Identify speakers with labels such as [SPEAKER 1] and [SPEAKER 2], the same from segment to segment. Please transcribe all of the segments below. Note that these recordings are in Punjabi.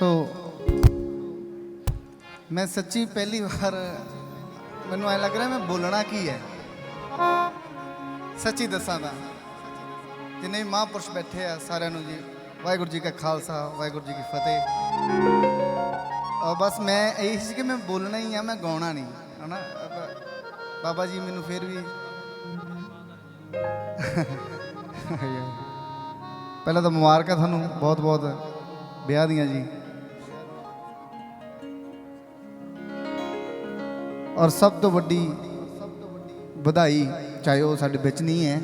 [SPEAKER 1] ਸੋ ਮੈਂ ਸੱਚੀ ਪਹਿਲੀ ਵਾਰ ਮੈਨੂੰ ਐ ਲੱਗ ਰਿਹਾ ਮੈਂ ਬੋਲਣਾ ਕੀ ਹੈ। ਸੱਚੀ ਦੱਸਾਂ ਤਾਂ, ਜਿੰਨੇ ਵੀ ਮਹਾਂਪੁਰਸ਼ ਬੈਠੇ ਆ ਸਾਰਿਆਂ ਨੂੰ ਜੀ, ਵਾਹਿਗੁਰੂ ਜੀ ਕਾ ਖਾਲਸਾ, ਵਾਹਿਗੁਰੂ ਜੀ ਕੀ ਫਤਿਹ। ਅਹ ਬਸ ਮੈਂ ਇਹੀ ਸੀ ਕਿ ਮੈਂ ਬੋਲਣਾ ਹੀ ਆ, ਮੈਂ ਗਾਉਣਾ ਨਹੀਂ, ਹਨਾ? ਅਹ ਬਾਬਾ ਜੀ ਮੈਨੂੰ ਫਿਰ ਵੀ ਪਹਿਲਾਂ ਤਾਂ ਮੁਬਾਰਕਾਂ ਤੁਹਾਨੂੰ ਬਹੁਤ ਬਹੁਤ ਵਿਆਹ ਦੀਆਂ ਜੀ। ਔਰ ਸਭ ਤੋਂ ਵੱਡੀ ਵਧਾਈ, ਚਾਹੇ ਉਹ ਸਾਡੇ ਵਿੱਚ ਨਹੀਂ ਹੈ,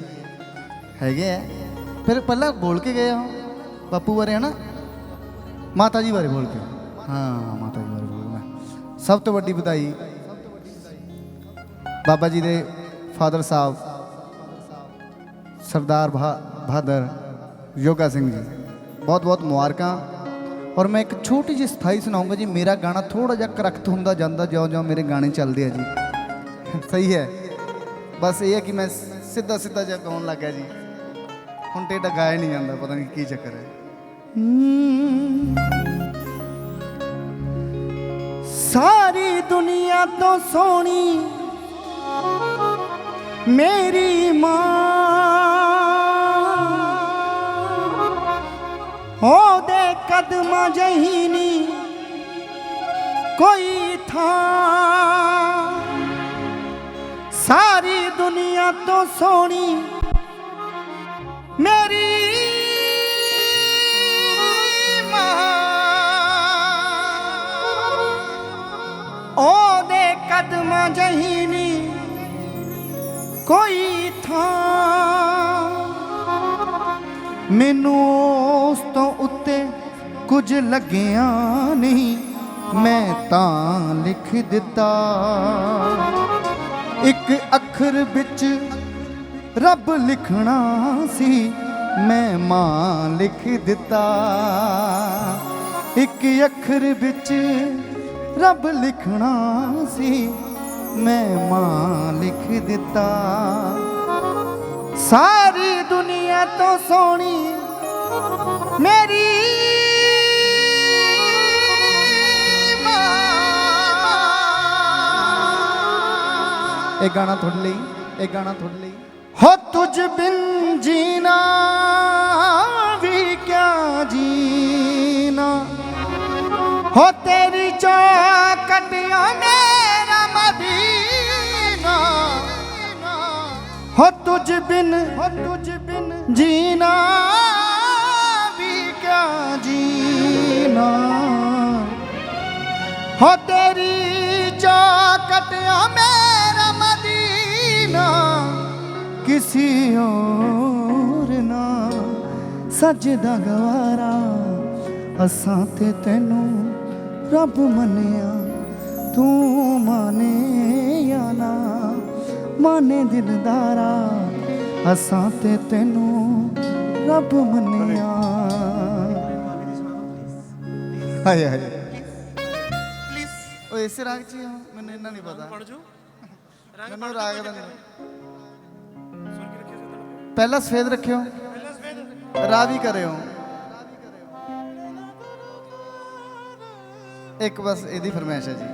[SPEAKER 1] ਹੈਗੇ ਆ ਫਿਰ ਪਹਿਲਾਂ ਬੋਲ ਕੇ ਗਏ ਹੋ ਬਾਪੂ ਬਾਰੇ, ਹਨਾ? ਮਾਤਾ ਜੀ ਬਾਰੇ ਬੋਲ ਕੇ। ਹਾਂ, ਮਾਤਾ ਜੀ ਬਾਰੇ ਬੋਲਣਾ। ਸਭ ਤੋਂ ਵੱਡੀ ਵਧਾਈ ਬਾਬਾ ਜੀ ਦੇ ਫਾਦਰ ਸਾਹਿਬ, ਸਰਦਾਰ ਬਹਾ- ਬਹਾਦਰ ਯੋਗਾ ਸਿੰਘ ਜੀ। ਬਹੁਤ ਬਹੁਤ ਮੁਬਾਰਕਾਂ। ਔਰ ਮੈਂ ਇੱਕ ਛੋਟੀ ਜਿਹੀ ਸਥਾਈ ਸੁਣਾਉਂਗਾ ਜੀ, ਮੇਰਾ ਗਾਣਾ ਥੋੜਾ ਜਿਹਾ ਕਰਖਤ ਹੁੰਦਾ ਜਾਂਦਾ, ਜਿਉਂ-ਜਿਉਂ ਮੇਰੇ ਗਾਣੇ ਚੱਲਦੇ ਆ ਜੀ। ਸਹੀ ਹੈ। ਬਸ ਇਹ ਹੈ ਕਿ ਮੈਂ ਸਿੱਧਾ ਸਿੱਧਾ ਜਿਹਾ ਗਾਉਣ ਲੱਗਾ ਜੀ। ਹੁਣ ਟੇਡਾ ਗਾਇਆ ਨਹੀਂ ਜਾਂਦਾ, ਪਤਾ ਨਹੀਂ ਕੀ ਚੱਕਰ ਹੈ।
[SPEAKER 2] ਸਾਰੀ ਦੁਨੀਆ ਤੋਂ ਸੋਹਣੀ ਮੇਰੀ ਮਾਂ। ਉਹਦੇ ਕਦਮਾਂ ਜਹੀ ਨੀ ਕੋਈ ਥਾਂ। ਸਾਰੀ ਦੁਨੀਆ ਤੋਂ ਸੋਹਣੀ ਮੇਰੀ ਮਾਂ। ਉਹਦੇ ਕਦਮਾਂ ਜਹੀ ਨੀ ਕੋਈ ਥਾਂ। ਮੈਨੂੰ ਉਸ ਤੋਂ ਉੱਤੇ ਕੁਝ ਲੱਗਿਆ ਨਹੀਂ, ਮੈਂ ਤਾਂ ਲਿਖ ਦਿੱਤਾ। ਇੱਕ ਅੱਖਰ ਵਿੱਚ ਰੱਬ ਲਿਖਣਾ ਸੀ, ਮੈਂ ਮਾਂ ਲਿਖ ਦਿੱਤਾ। ਇੱਕ ਅੱਖਰ ਵਿੱਚ ਰੱਬ ਲਿਖਣਾ ਸੀ, ਮੈਂ ਮਾਂ ਲਿਖ ਦਿੱਤਾ। ਸਾਰੀ ਦੁਨੀਆ ਤੋਂ ਸੋਹਣੀ, ਮੇਰੀ
[SPEAKER 1] ਇਹ ਗਾਣਾ ਤੁਹਾਡੇ ਲਈ ਇਹ ਗਾਣਾ ਤੁਹਾਡੇ ਲਈ।
[SPEAKER 2] ਹੋ ਤੁਝ ਬਿਨ ਜੀਣਾ ਵੀ ਕਿਆ ਜੀਣਾ? ਹੋ ਤੇਰੀ ਚੌਕਟਿਆ ਮੇਰਾ ਮਦੀਨਾ। ਹੋ ਤੁਝ ਬਿਨ ਹੋ ਤੁਝ ਬਿਨ ਜੀਣਾ ਵੀ ਕਿਆ ਜੀਣਾ? ਹੋ ਤੇਰੀ ਚੌਕਟਿਆ ਕਿਸੇ ਹੋਰ ਨਾ ਸਜਦਾ ਗਵਾਰਾ ਅਸਾਂ ਤੇ ਤੈਨੂੰ ਰੱਬ ਮੰਨਿਆ ਤੂੰ ਮਾਨੇ ਜਾਂ ਨਾ ਮਾਨੇ ਦਿਲਦਾਰਾ ਅਸਾਂ ਤੇ ਤੈਨੂੰ ਰੱਬ ਮੰਨਿਆ
[SPEAKER 1] ਹਾਏ ਹਾਏ ਉਹ ਇਸੇ ਰਾਗ ਚ? ਮੈਨੂੰ ਇੰਨਾ ਨਹੀਂ ਪਤਾ
[SPEAKER 3] ਪੜ ਜੋ
[SPEAKER 1] ਮੈਨੂੰ ਰਾਗ ਦਾ ਨਹੀਂ ਪਹਿਲਾਂ ਸਫੇਦ ਰੱਖਿਓ। ਰਾਵੀ ਕਰਿਓ। ਇੱਕ ਬਸ ਇਹਦੀ ਫਰਮਾਇਸ਼ ਹੈ ਜੀ।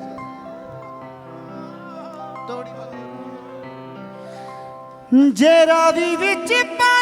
[SPEAKER 2] ਜੇ ਰਾਵੀ ਵਿੱਚ ਪਾਣੀ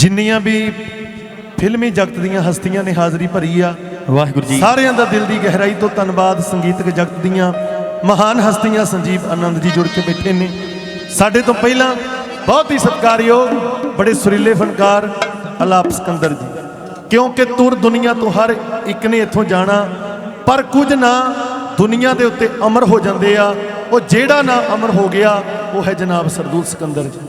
[SPEAKER 3] ਜਿੰਨੀਆਂ ਵੀ ਫਿਲਮੀ ਜਗਤ ਦੀਆਂ ਹਸਤੀਆਂ ਨੇ ਹਾਜ਼ਰੀ ਭਰੀ ਆ
[SPEAKER 4] ਵਾਹਿਗੁਰੂ ਜੀ।
[SPEAKER 3] ਸਾਰਿਆਂ ਦਾ ਦਿਲ ਦੀ ਗਹਿਰਾਈ ਤੋਂ ਧੰਨਵਾਦ ਸੰਗੀਤਕ ਜਗਤ ਦੀਆਂ ਮਹਾਨ ਹਸਤੀਆਂ ਸੰਜੀਵ ਆਨੰਦ ਜੀ ਜੁੜ ਕੇ ਬੈਠੇ ਨੇ। ਸਾਡੇ ਤੋਂ ਪਹਿਲਾਂ ਬਹੁਤ ਹੀ ਸਤਿਕਾਰਯੋਗ ਬੜੇ ਸੁਰੀਲੇ ਫਨਕਾਰ ਅਲਾਪ ਸਿਕੰਦਰ ਜੀ। ਕਿਉਂਕਿ ਤੁਰ ਦੁਨੀਆ ਤੋਂ ਹਰ ਇੱਕ ਨੇ ਇੱਥੋਂ ਜਾਣਾ ਪਰ ਕੁਝ ਨਾ ਦੁਨੀਆ ਦੇ ਉੱਤੇ ਅਮਰ ਹੋ ਜਾਂਦੇ ਆ। ਉਹ ਜਿਹੜਾ ਨਾ ਅਮਰ ਹੋ ਗਿਆ ਉਹ ਹੈ ਜਨਾਬ ਸਰਦੂਲ ਸਿਕੰਦਰ ਜੀ।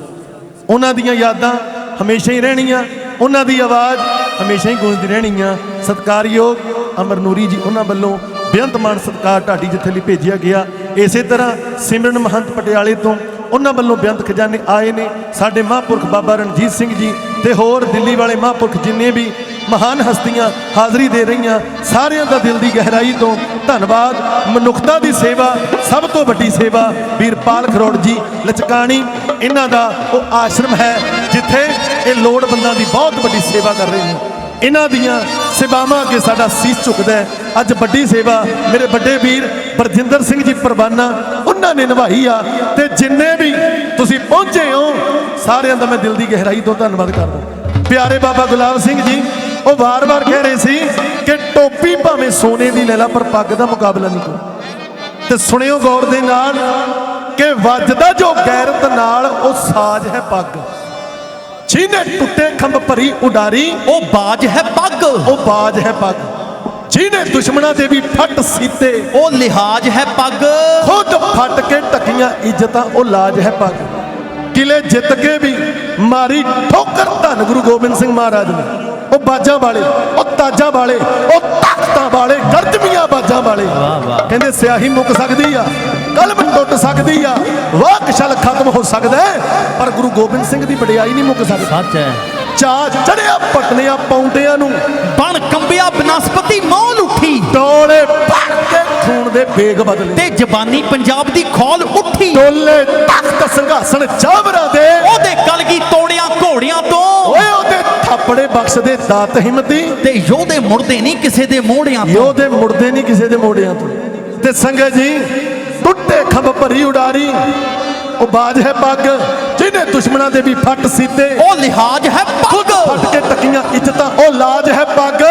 [SPEAKER 3] ਉਹਨਾਂ ਦੀਆਂ ਯਾਦਾਂ ਹਮੇਸ਼ਾ ਹੀ ਰਹਿਣੀ ਆ ਉਹਨਾਂ ਦੀ ਆਵਾਜ਼ ਹਮੇਸ਼ਾ ਹੀ ਗੂੰਜਦੀ ਰਹਿਣੀ ਆ ਸਤਿਕਾਰਯੋਗ ਅਮਰ ਨੂਰੀ ਜੀ, ਉਹਨਾਂ ਵੱਲੋਂ ਬੇਅੰਤ ਮਾਨ ਸਤਿਕਾਰ ਢਾਡੀ ਜਿੱਥੇ ਲਈ ਭੇਜਿਆ ਗਿਆ। ਇਸੇ ਤਰ੍ਹਾਂ ਸਿਮਰਨ ਮਹੰਤ ਪਟਿਆਲੇ ਤੋਂ ਉਹਨਾਂ ਵੱਲੋਂ ਬੇਅੰਤ ਖਜ਼ਾਨੇ ਆਏ ਨੇ। ਸਾਡੇ ਮਹਾਂਪੁਰਖ ਬਾਬਾ ਰਣਜੀਤ ਸਿੰਘ ਜੀ ਤੇ ਹੋਰ ਦਿੱਲੀ ਵਾਲੇ ਮਹਾਂਪੁਰਖ ਜਿੰਨੇ ਵੀ ਮਹਾਨ ਹਸਤੀਆਂ ਹਾਜ਼ਰੀ ਦੇ ਰਹੀਆਂ, ਸਾਰਿਆਂ ਦਾ ਦਿਲ ਦੀ ਗਹਿਰਾਈ ਤੋਂ ਧੰਨਵਾਦ। ਮਨੁੱਖਤਾ ਦੀ ਸੇਵਾ, ਸਭ ਤੋਂ ਵੱਡੀ ਸੇਵਾ ਵੀਰਪਾਲ ਖਰੋੜ ਜੀ, ਲਚਕਾਣੀ, ਇਹਨਾਂ ਦਾ ਉਹ ਆਸ਼ਰਮ ਹੈ, ਜਿੱਥੇ ਇਹ ਲੋੜਵੰਦਾਂ ਦੀ ਬਹੁਤ ਵੱਡੀ ਸੇਵਾ ਕਰ ਰਹੇ ਨੇ। ਇਹਨਾਂ ਦੀਆਂ ਸੇਵਾਵਾਂ ਅੱਗੇ ਸਾਡਾ ਸੀਸ ਝੁਕਦਾ ਹੈ। ਅੱਜ ਵੱਡੀ ਸੇਵਾ ਮੇਰੇ ਵੱਡੇ ਵੀਰ ਬਰਜਿੰਦਰ ਸਿੰਘ ਜੀ ਪਰਵਾਨਾ, ਉਹਨਾਂ ਨੇ ਨਿਭਾਈ ਆ। ਤੇ ਜਿੰਨੇ ਵੀ ਤੁਸੀਂ ਪਹੁੰਚੇ ਹੋ, ਸਾਰਿਆਂ ਦਾ ਮੈਂ ਦਿਲ ਦੀ ਗਹਿਰਾਈ ਤੋਂ ਧੰਨਵਾਦ ਕਰਦਾ ਪਿਆਰੇ ਬਾਬਾ ਗੁਲਾਬ ਸਿੰਘ ਜੀ, ਉਹ ਵਾਰ-ਵਾਰ ਕਹਿ ਰਹੇ ਸੀ ਕਿ ਟੋਪੀ ਭਾਵੇਂ ਸੋਨੇ ਦੀ ਲੈ ਲਾ, ਪਰ ਪੱਗ ਦਾ ਮੁਕਾਬਲਾ ਨਹੀਂ ਕਰੋ ਤੇ ਸੁਣਿਓ ਗੌਰ ਦੇ ਨਾਲ ਕਿ ਵੱਜਦਾ ਜੋ ਗੈਰਤ ਨਾਲ, ਉਹ ਸਾਜ਼ ਹੈ ਪੱਗ। ਜਿਹਨੇ ਟੁੱਟੇ ਖੰਭ ਭਰੀ ਉਡਾਰੀ
[SPEAKER 4] ਉਹ ਬਾਜ ਹੈ ਪੱਗ।
[SPEAKER 3] ਉਹ ਬਾਜ ਹੈ ਪੱਗ। ਜਿਹਨੇ ਦੁਸ਼ਮਣਾਂ ਦੇ ਵੀ ਫੱਟ ਸੀਤੇ
[SPEAKER 4] ਉਹ ਲਿਹਾਜ਼ ਹੈ ਪੱਗ।
[SPEAKER 3] ਖੁਦ ਫੱਟ ਕੇ ਟਕੀਆਂ ਇੱਜ਼ਤਾਂ ਉਹ ਲਾਜ ਹੈ ਪੱਗ। ਕਿਲੇ ਜਿੱਤ ਕੇ ਵੀ ਮਾਰੀ ਠੋਕਰ ਧੰਨ ਗੁਰੂ ਗੋਬਿੰਦ ਸਿੰਘ ਮਹਾਰਾਜ ਨੇ। ਉਹ ਬਾਜਾਂ ਵਾਲੇ ਉਹ ਤਾਜਾਂ ਵਾਲੇ ਉਹ ਤਖਤਾਂ ਵਾਲੇ ਗਰਜਮੀਆਂ ਬਾਜਾਂ ਵਾਲੇ। ਕਹਿੰਦੇ ਸਿਆਹੀ ਮੁੱਕ ਸਕਦੀ ਆ ਕਲਮ ਟੁੱਟ ਸਕਦੀ ਆ ਵਾਕ ਛਲ ਖਤਮ ਹੋ ਸਕਦਾ ਪਰ ਗੁਰੂ ਗੋਬਿੰਦ ਸਿੰਘ ਦੀ ਵਡਿਆਈ ਨਹੀਂ ਮੁੱਕ ਸਕਦੀ।
[SPEAKER 4] ਸੱਚ ਹੈ।
[SPEAKER 3] ਚਾ ਚੜਿਆ ਪਟਨਿਆਂ ਪੌਂਡਿਆਂ ਨੂੰ।
[SPEAKER 4] ਬਣ ਕੰਬਿਆ ਬਨਸਪਤੀ ਮੌਲ ਉੱਠੀ।
[SPEAKER 3] ਡੋਲੇ ਕੇ ਖੂਨ ਦੇ ਬੇਗ ਬਦਲੇ।
[SPEAKER 4] ਤੇ ਜ਼ਬਾਨੀ ਪੰਜਾਬ ਦੀ ਖੋਲ ਉੱਠੀ।
[SPEAKER 3] ਡੋਲੇ ਤਖਤ ਸਿੰਘਾਸਣ ਚਾਵਰਾਂ ਦੇ।
[SPEAKER 4] ਉਹਦੇ ਕਲਗੀ ਤੋੜਿਆ ਘੋੜਿਆਂ ਤੋਂ।
[SPEAKER 3] ਓਏ ਉਹਦੇ ਥਾਪੜੇ ਬਖਸ਼ਦੇ ਦਾਤ ਹਿੰਮਤੀ।
[SPEAKER 4] ਤੇ ਯੋਧੇ ਮੁੜਦੇ ਨਹੀਂ ਕਿਸੇ ਦੇ ਮੋੜਿਆਂ ਤੋਂ।
[SPEAKER 3] ਯੋਧੇ ਮੁੜਦੇ ਨਹੀਂ ਕਿਸੇ ਦੇ ਮੋੜਿਆਂ ਤੋਂ। ਤੇ ਸੰਗਤ ਜੀ ਟੁੱਟੇ ਖੰਭ ਭਰੀ ਉਡਾਰੀ ਉਹ ਬਾਜ ਹੈ ਪੱਗ ਜਿਹਨੇ ਦੁਸ਼ਮਣਾਂ ਦੇ ਵੀ ਫੱਟ ਸੀਤੇ।
[SPEAKER 4] ਉਹ ਲਿਹਾਜ਼ ਹੈ ਪੱਗ।
[SPEAKER 3] ਫੱਟ ਕੇ ਟਕੀਆਂ ਇੱਜ਼ਤਾਂ ਉਹ ਲਾਜ ਹੈ ਪੱਗ।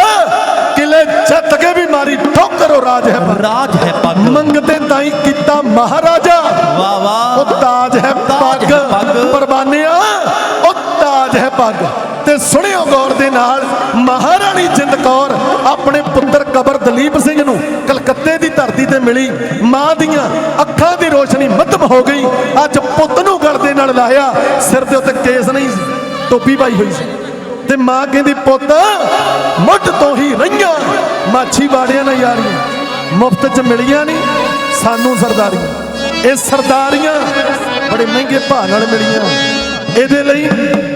[SPEAKER 3] ਕਿਲੇ ਜਿੱਤ ਕੇ ਵੀ ਮਾਰੀ ਠੋਕਰ ਉਹ ਰਾਜ ਹੈ
[SPEAKER 4] ਰਾਜ ਹੈ ਪੱਗ।
[SPEAKER 3] ਮੰਗਤੇ ਤਾਈ ਕੀਤਾ ਮਹਾਰਾਜਾ।
[SPEAKER 4] ਵਾਹ ਵਾਹ।
[SPEAKER 3] ਉਹ ਤਾਜ ਹੈ ਪੱਗ। ਪਰਵਾਨਿਆ ਉਹ ਤਾਜ ਹੈ ਪੱਗ। ਸੁਣਿਓ ਗੌਰ ਦੇ ਨਾਲ, ਮਹਾਰਾਣੀ ਜਿੰਦ ਕੌਰ ਆਪਣੇ ਪੁੱਤਰ ਕਬਰ ਦਲੀਪ ਸਿੰਘ ਨੂੰ ਕਲਕੱਤੇ ਦੀ ਧਰਤੀ ਤੇ ਮਿਲੀ। ਮਾਂ ਦੀਆਂ ਅੱਖਾਂ ਦੀ ਰੋਸ਼ਨੀ ਮੱਧਮ ਹੋ ਗਈ। ਅੱਜ ਪੁੱਤ ਨੂੰ ਗਲ ਦੇ ਨਾਲ ਲਾਇਆ, ਸਿਰ ਦੇ ਉੱਤੇ ਕੇਸ ਨਹੀਂ ਸੀ, ਟੋਪੀ ਪਾਈ ਹੋਈ ਸੀ। ਤੇ ਮਾਂ ਕਹਿੰਦੀ, ਪੁੱਤ, ਮੁੱਢ ਤੋਂ ਹੀ ਰਹੀਆਂ, ਮਾਛੀ ਬਾੜਿਆਂ ਨਾਲ ਯਾਰੀਆਂ ਮੁਫਤ ਚ ਮਿਲੀਆਂ ਨਹੀਂ, ਸਾਨੂੰ ਸਰਦਾਰੀਆਂ। ਇਹ ਸਰਦਾਰੀਆਂ ਬੜੇ ਮਹਿੰਗੇ ਭਾਅ ਨਾਲ ਮਿਲੀਆਂ ਇਹਦੇ ਲਈ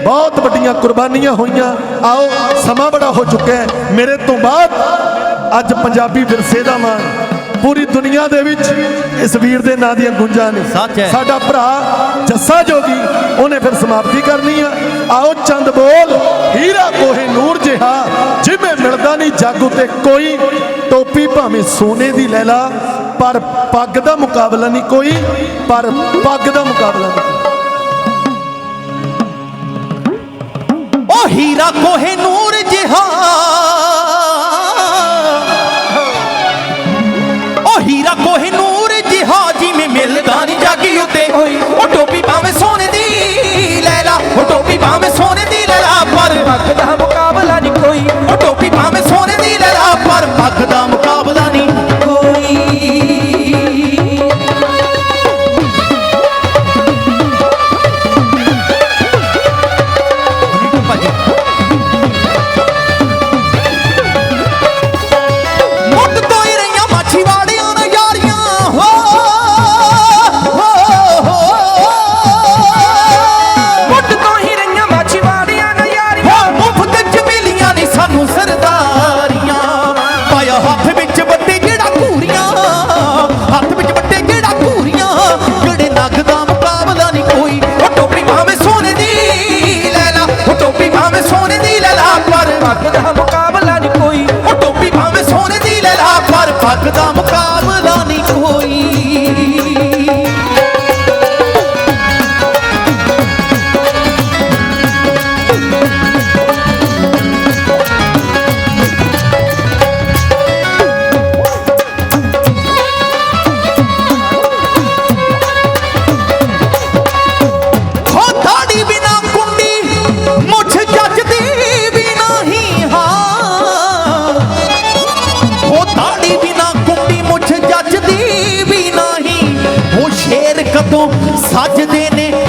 [SPEAKER 3] ਬਹੁਤ ਵੱਡੀਆਂ ਕੁਰਬਾਨੀਆਂ ਹੋਈਆਂ। ਆਓ ਸਮਾਂ ਬੜਾ ਹੋ ਚੁੱਕਾ ਹੈ। ਮੇਰੇ ਤੋਂ ਬਾਅਦ ਅੱਜ ਪੰਜਾਬੀ ਵਿਰਸੇ ਦਾ ਮਾਣ। ਪੂਰੀ ਦੁਨੀਆ ਦੇ ਵਿੱਚ ਇਸ ਵੀਰ ਦੇ ਨਾਂ ਦੀਆਂ ਗੁੰਜਾਂ ਨੇ। ਸਾਡਾ ਭਰਾ ਜੱਸਾ ਜੋਗੀ ਉਹਨੇ ਫਿਰ ਸਮਾਪਤੀ ਕਰਨੀ ਆ। ਆਓ ਚੰਦ ਬੋਲ ਹੀਰਾ ਕੋਹੇ ਨੂਰ ਜਿਹਾ ਜਿਵੇਂ ਮਿਲਦਾ ਨਹੀਂ ਜੱਗ ਉਤੇ ਕੋਈ। ਟੋਪੀ ਭਾਵੇਂ ਸੋਨੇ ਦੀ ਲੈ ਲਾ ਪਰ ਪੱਗ ਦਾ ਮੁਕਾਬਲਾ ਨਹੀਂ ਕੋਈ ਪਰ ਪੱਗ ਦਾ ਮੁਕਾਬਲਾ ਨਹੀਂ
[SPEAKER 4] ਉਹ ਹੀਰਾ ਕੋਹੇ ਨੂਰ Когда ਕਦੋਂ ਸੱਜਦੇ ਨੇ